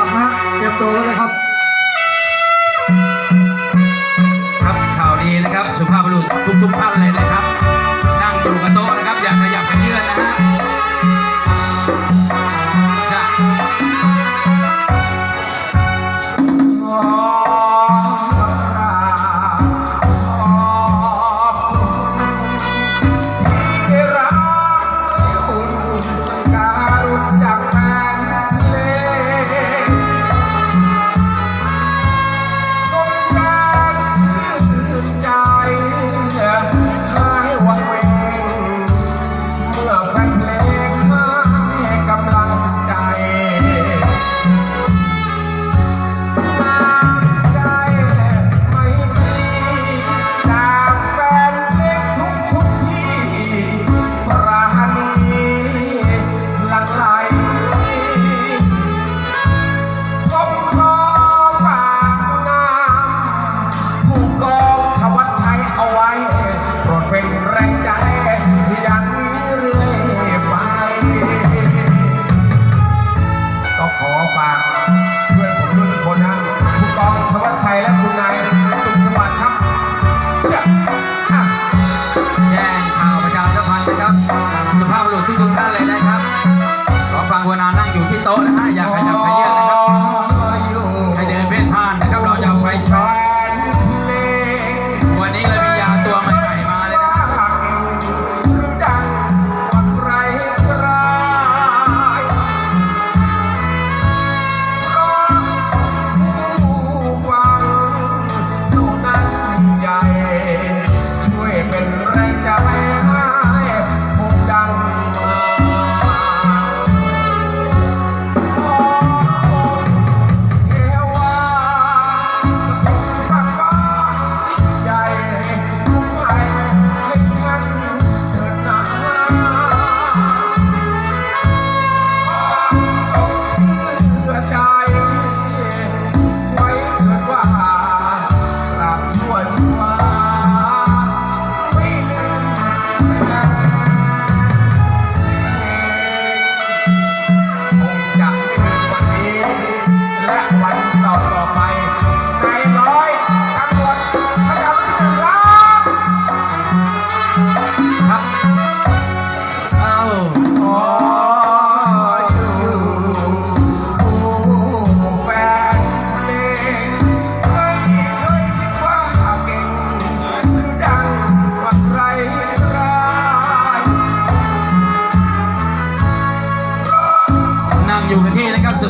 ัพท์นะเตรียมตัวเลยครับ ครับข่าวดีนะครับ สุภาพบุรุษทุกๆท่านเลยนะครับ เป็นไรจะไม่ง่ผมดัมาเทวาฟังฟ้าใหญ่คุ้มภัยให้ท่านเถิดหนาต้องเชื่อใจไว้เถิดว่า กลัตัว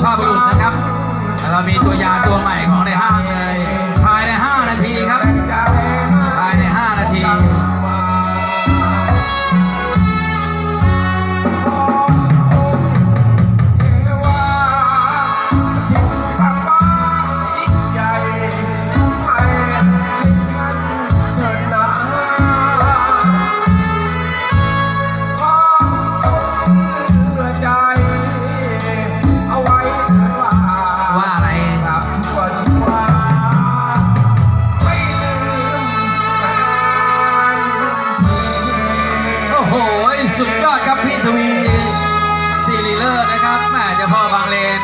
ภาพบุรุษนะครับ เรามีตัวยาตัวใหม่ของ சுத்தா கப்பித்துவீர்